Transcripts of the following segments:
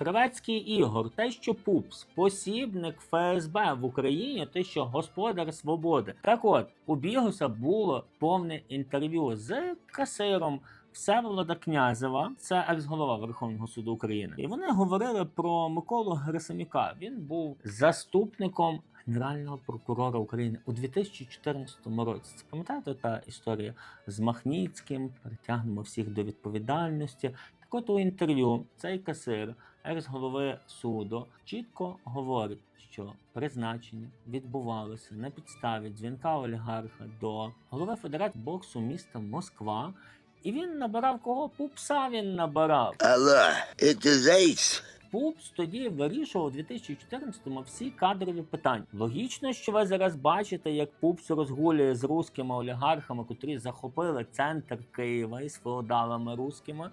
Кравецький Ігор, те, що Пупс, посібник ФСБ в Україні, те, що господар свободи. Так от, у Бігуса було повне інтерв'ю з касиром. Всеволода Князева, це екс-голова Верховного суду України, і вони говорили про Миколу Герасимюка. Він був заступником генерального прокурора України у 2014 році. Це пам'ятаєте та історія з Махніцьким? Притягнемо всіх до відповідальності. Так от у інтерв'ю цей касир, екс-голови суду, чітко говорить, що призначення відбувалося на підставі дзвінка олігарха до голови Федерації боксу міста Москва. І він набирав кого? Пупса він набирав. Allah, it is. Пупс тоді вирішував у 2014-му всі кадрові питання. Логічно, що ви зараз бачите, як Пупс розгулює з руськими олігархами, котрі захопили центр Києва із феодалами руськими.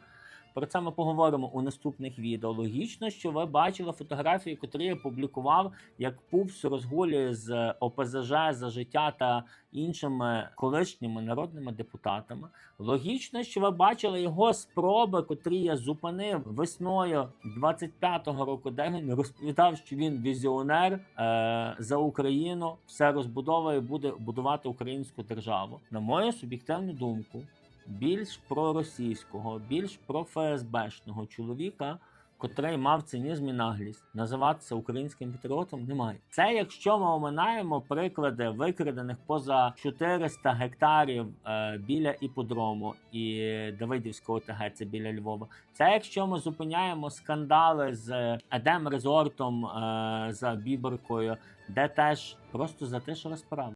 Про це ми поговоримо у наступних відео. Логічно, що ви бачили фотографії, котрі я публікував, як Пупс розгулює з ОПЗЖ за життя та іншими колишніми народними депутатами. Логічно, що ви бачили його спроби, котрі я зупинив весною 25-го року, де він розповідав, що він візіонер е, за Україну, все розбудовує, буде будувати українську державу. На мою суб'єктивну думку, більш проросійського, більш проФСБшного чоловіка. Котрий мав цинізм і наглість називатися українським патріотом, немає. Це якщо ми оминаємо приклади викрадених поза 400 гектарів е, біля іподрому і Давидівського ТГ, це біля Львова. Це якщо ми зупиняємо скандали з Едем Резортом е, за Біберкою, де теж просто затишили справу.